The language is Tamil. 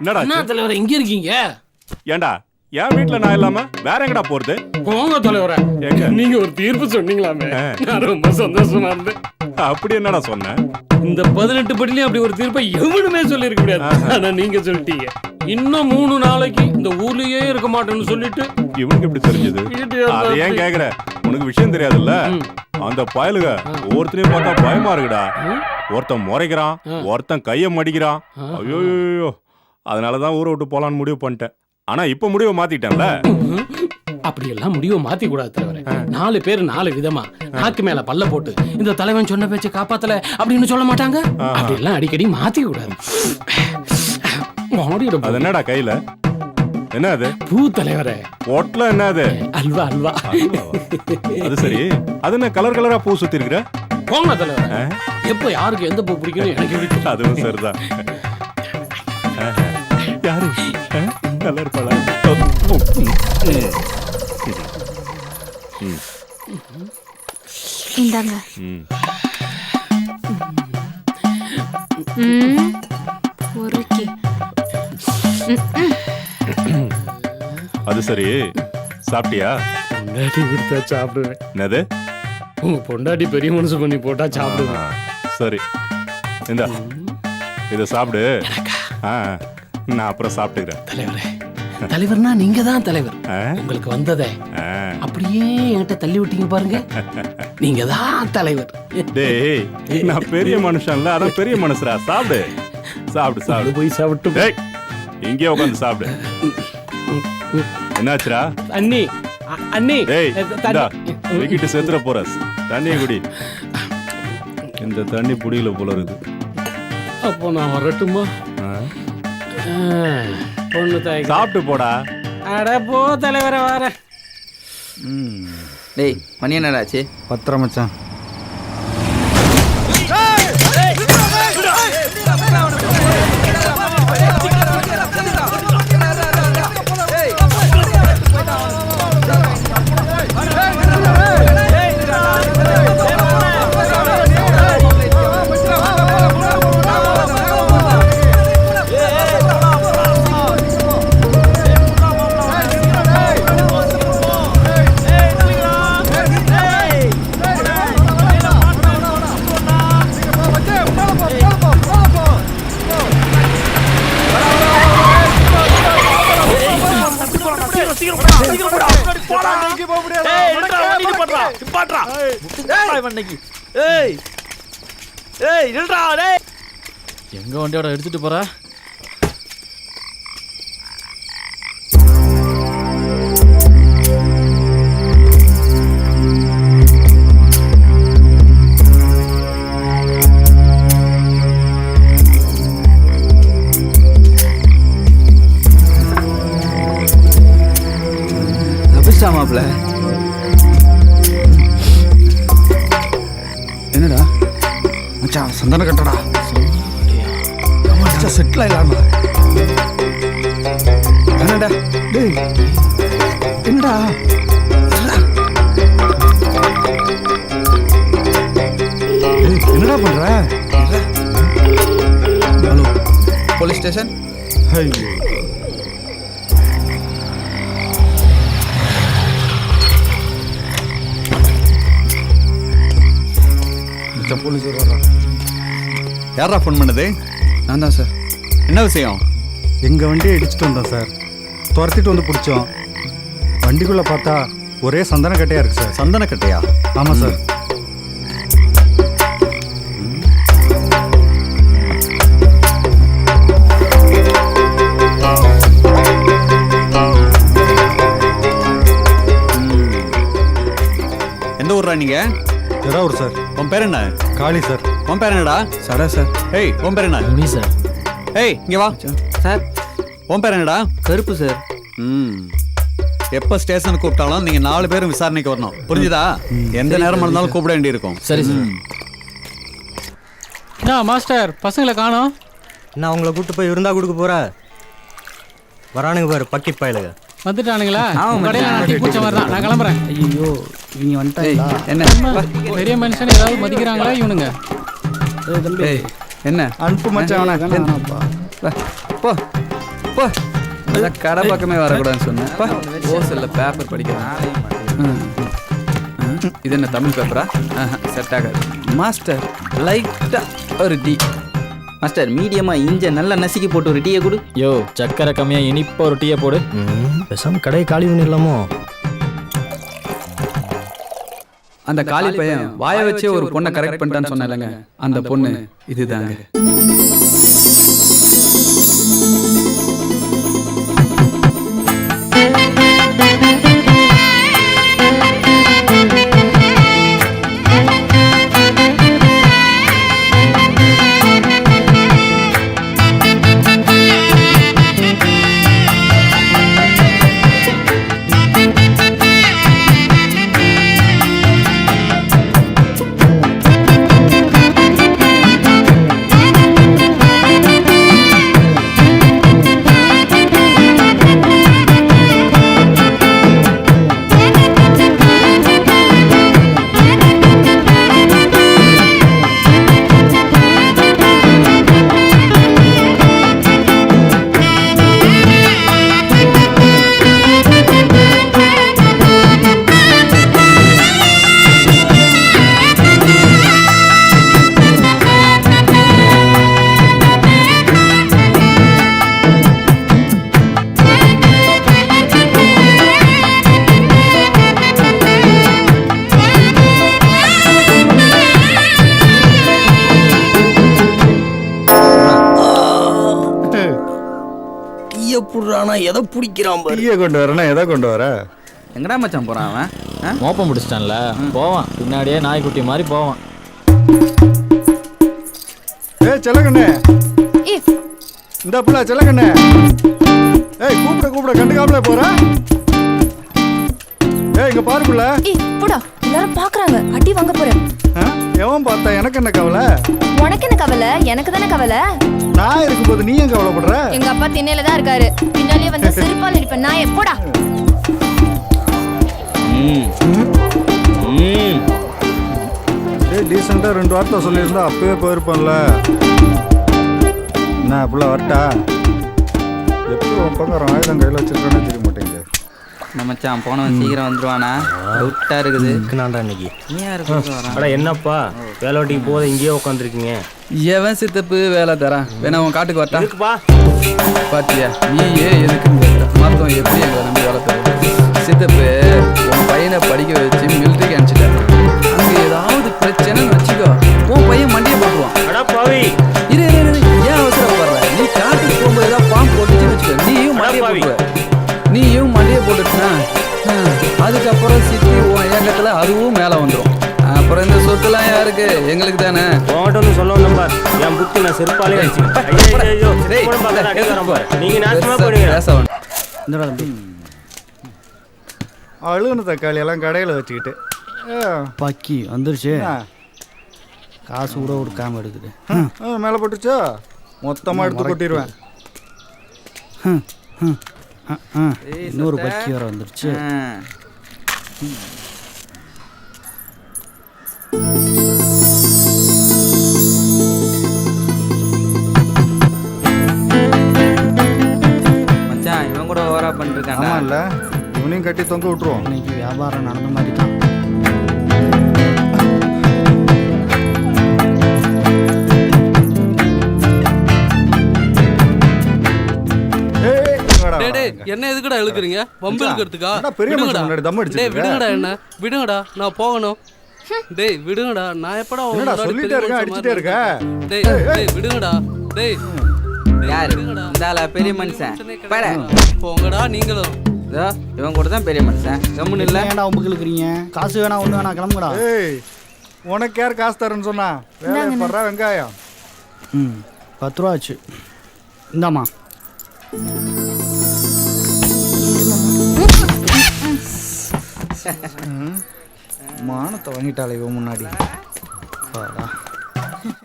என்னடா என்ன தலைவரே இங்க இருக்கீங்க? ஏன்டா என் வீட்ல நான் இல்லாம வேற எங்கடா போறது? போங்க தலைவரே. எங்க? நீங்க ஒரு தீர்ப்பு சொன்னீங்களாமே. நான் ரொம்ப சந்தோஷமா இருந்தேன். அப்படி என்னடா சொன்னேன் இந்த பதினெட்டு படிலையும் அப்படி ஒரு தீர்ப்பை எவனுமே சொல்லியிருக்க முடியாது. ஆனா நீங்க சொல்லிட்டீங்க. இன்னும் மூணு நாளைக்கு இந்த ஊர்லயே இருக்க மாட்டேன்னு சொல்லிட்டு இவனுக்கு எப்படி தெரிஞ்சது? வீட்டு அதை ஏன் கேக்குற? உனக்கு விஷயம் தெரியாதுல்ல? அந்த பயலுக ஒவ்வொருத்தனையும் பார்த்தா பயமா இருக்குடா. ஒருத்தன் முறைக்கிறான் ஒருத்தன் கைய மடிக்கிறான். ஐயோ அதனாலதான் ஊரை விட்டு போலான்னு முடிவு பண்ணிட்டேன். ஆனா இப்ப முடிவை மாத்திட்டேன்ல? அப்படியெல்லாம் முடிவை மாத்தி கூடாது தலைவரே நாலு பேர் நாலு விதமா நாக்கு மேல பல்ல போட்டு இந்த தலைவன் சொன்ன பேச்சை காப்பாத்தல அப்படின்னு சொல்ல மாட்டாங்க? அப்படியெல்லாம் அடிக்கடி மாத்தி கூடாது அது என்னடா கையில? என்ன அது? பூ தலைவரே. ஒட்ல என்ன அது? அல்வா அல்வா. அது சரி. அது என்ன கலர் கலரா பூ சுத்தி இருக்கிற போங்க தலைவரே எப்ப யாருக்கு எந்த பூ பிடிக்கும் எனக்கு தெரியும்? அதுவும் சரிதான். யாரு? கலர் பழ இந்தாங்க. ம். ம், பொறுக்கி அது சரி. சாப்பிட்டியா? கொடுத்தா சாப்பிடுவேன். என்னது? உங்க பொண்டாட்டி பெரிய மனசு பண்ணி போட்டா சாப்பிடுவேன். ஆ, சரி. இந்த இதை சாப்பிடு. ஆ, நான் அப்புறம் சாப்பிட்டுக்கிறேன். தலைவரே தலைவர்னா நீங்க தான் தலைவர்? உங்களுக்கு வந்ததே. அப்படியே என்கிட்ட தள்ளி விட்டீங்க பாருங்க. நீங்க தான் தலைவர். டேய் நான் பெரிய மனுஷன்ல அதான் பெரிய மனுஷரா சாப்பிடு. சாப்பிடு சாப்பிடு. போய் சாப்பிட்டு டேய் இங்கே உட்காந்து சாப்பிடு. என்னாச்சுடா? அண்ணி அண்ணி. டேய். வீக்கிட்டு செத்துற போற. தண்ணியை குடி. இந்த தண்ணி புடியல போல இருக்குது அப்போ நான் வரட்டுமா? பொண்ணு தாய் சாப்பிட்டு போடா. அட போ தலைவரை வர. டேய் மணி என்னடா ஆச்சு பத்திரம் மச்சான். ஏய் ஏய் நில்றா டேய். எங்க வண்டியோட எடுத்துட்டு போற? தப்பிச்சா மச்சான் சந்தன கட்டடா. மச்சான் செட்டில் ஆகலாமா என்னடா? டேய் என்னடா? என்னடா பண்ற? Hello police station? ஐயோ. மச்சான் போலீஸ் யாரா ஃபோன் பண்ணது? நான் தான் சார். என்ன விஷயம்? எங்கள் வண்டியை இடிச்சிட்டு வந்தோம் சார். துரத்திட்டு வந்து பிடிச்சோம். வண்டிக்குள்ளே பார்த்தா ஒரே சந்தன கட்டையாக இருக்கு சார். சந்தன கட்டையா? ஆமாம் சார். எந்த ஊர்ரா நீங்க? ஜெராவூர் சார். உன் பேர் என்ன? காளி சார். உன் பேர் என்னடா? சரா சார். ஏய் உன் பேர் என்ன? முனி சார். ஏய் இங்க வா. சார். உன் பேர் என்னடா? கருப்பு சார். ம். எப்போ ஸ்டேஷன் கூப்பிட்டாலும் நீங்க நாலு பேரும் விசாரணைக்கு வரணும். புரிஞ்சுதா? எந்த நேரம் இருந்தாலும் கூப்பிட வேண்டியிருக்கும். சரி சார். என்ன மாஸ்டர் பசங்களை காணோம். நான் அவங்கள கூட்டு போய் இருந்தா கொடுக்க போற? வரானுங்க பாரு பக்கி பயலுங்க வந்துட்டானுங்களா? கடையில நான் டீ குடிச்ச மாதிரி தான் நான் கிளம்புறேன். ஐயோ இவங்க வந்துட்டாங்களா? என்ன? பெரிய மனுஷன் ஏதாவது மதிக்கிறாங்களா இவனுங்க? என்ன? அனுப்பு மச்சான் போ போ. அதான் கடை பக்கமே வரக்கூடாதுன்னு சொன்னேன். பா. ஓசல்ல பேப்பர் படிக்கிறேன். ம். ம். இது என்ன தமிழ் பேப்பரா செட் ஆகாது. மாஸ்டர் லைட்டா ஒரு டீ மாஸ்டர் மீடியமா இஞ்ச நல்லா நசுக்கி போட்டு ஒரு டீயை கொடு. யோ சக்கரை கம்மியா இனிப்பா ஒரு டீயை போடு. பேசாம கடையை காலி பண்ணிடலாமோ? அந்த காலி பையன் வாய வச்சே ஒரு பொண்ணை கரெக்ட் பண்ணிட்டான்னு சொன்னேன்லங்க அந்த பொண்ணு இதுதாங்க. டீயை புடுறானா? எதை பிடிக்கிறான் பாரு. டீயை கொண்டு வரேன்னா எதை கொண்டு வர? எங்கடா மச்சான் போறான் அவன்? ஆ? மோப்பம் பிடிச்சிட்டான்ல. போவான். பின்னாடியே நாய்க்குட்டி மாதிரி போவான். ஏய் செல்லக்கண்ணே. இந்த புள்ள செல்லக்கண்ணே. ஏய் கூப்பிட கூப்பிட. கண்டுக்காமலே போற? ஏய் இங்க பாரு புள்ள. ஏ போடா. எல்லாரும் பாக்குறாங்க. அடி வாங்க போறேன். ஆ? எவன் பார்த்தா? எனக்கு என்ன கவலை? உனக்கு என்ன கவலை? எனக்கு தானே கவலை? நான் இருக்கும்போது நீ ஏன் கவலைப்படுற? எங்க அப்பா திண்ணையில தான் இருக்காரு. பின்னாலேயே வந்து சிரிப்பால் அடிப்பேன். நான் எப்போடா ம். ம். ஏய் டீசெண்டா ரெண்டு வார்த்தை சொல்லியிருந்தா அப்பவே போயிருப்பேன்ல. என்ன புள்ள வரட்டா? எப்படி உன் பக்கம் ஆயுதம் கையில் வச்சிருக்கானே தெரிய மாட்டேங்குது. மச்சான் போனவன் சீக்கிரம் வந்துருவானா? டவுட்டா இருக்குது. நான்டா இன்னைக்கு. அட என்னப்பா? வேலைவாட்டிக்கு போத இங்கேயே உட்காந்துருக்கீங்க எவன் சித்தப்பு வேலை தரான் வேணா உன் காட்டுக்கு வரட்டா. இருக்குப்பா. பாத்தியா? நீ ஏன் கேட்ட மொத்தம் எப்படி எங்களை நம்பி வளர்த்துறது சித்தப்பு உன் பையனை படிக்க எங்களுக்கு தானே உன்கிட்ட ஒன்று சொல்ல வந்தேன் பார் என் புத்தி நான் செருப்பாலே. நீங்க நாசமா போடுங்க. அழுகுன தக்காளி எல்லாம் கடையில் வச்சுக்கிட்டு. பக்கி வந்துருச்சு? காசு கூட கொடுக்காம எடுக்குது மேலே போட்டுச்சோ? மொத்தமாக எடுத்து கொட்டிடுவேன். இன்னொரு பக்கி வர வந்துருச்சு. கூட ஓவரா பண்ணிருக்கான்டா. ஆமாம் இல்லை இவனையும் கட்டி தொங்க விட்டுருவோம். இன்னைக்கு வியாபாரம் நடந்த மாதிரி தான் டேய். என்ன எதுக்குடா இழுக்குறீங்க? வம்பு இழுக்கிறதுக்கா? என்னடா பெரிய மனுஷன் விடுங்கடா முன்னாடி தம் அடிச்சிட்டு டேய் இருக்க? விடுங்கடா என்ன? விடுங்கடா நான் போகணும். டேய் விடுங்கடா. நான் எப்படா உன் என்னடா முன்னாடி சொல்லிட்டே பெரிய இருக்க, மனுஷன் அடிச்சிட்டே மாதிரி இருக்க? இருக்கேன்? டேய் டேய் விடுங்கடா. டேய், யாரு? விடுங்கடா. இந்த ஆளா பெரிய மனுஷன். கிடையாதுடா. போங்கடா நீங்களும். இதோ இவன் கூட தான் பெரிய மனுஷன். கம்முன்னு இல்ல. ஏன்டா உம்புக்கு இழுக்கிறீங்க காசு வேணா ஒண்ணு வேணா கிளம்புடா ஏய் உனக்கு யார் காசு தரேன்னு சொன்னா? வேலையை படுறா வெங்காயம். ம் பத்து ரூபா ஆச்சு. இந்தாம்மா. மானத்தை வாங்கிட்டாளே இவன் முன்னாடி.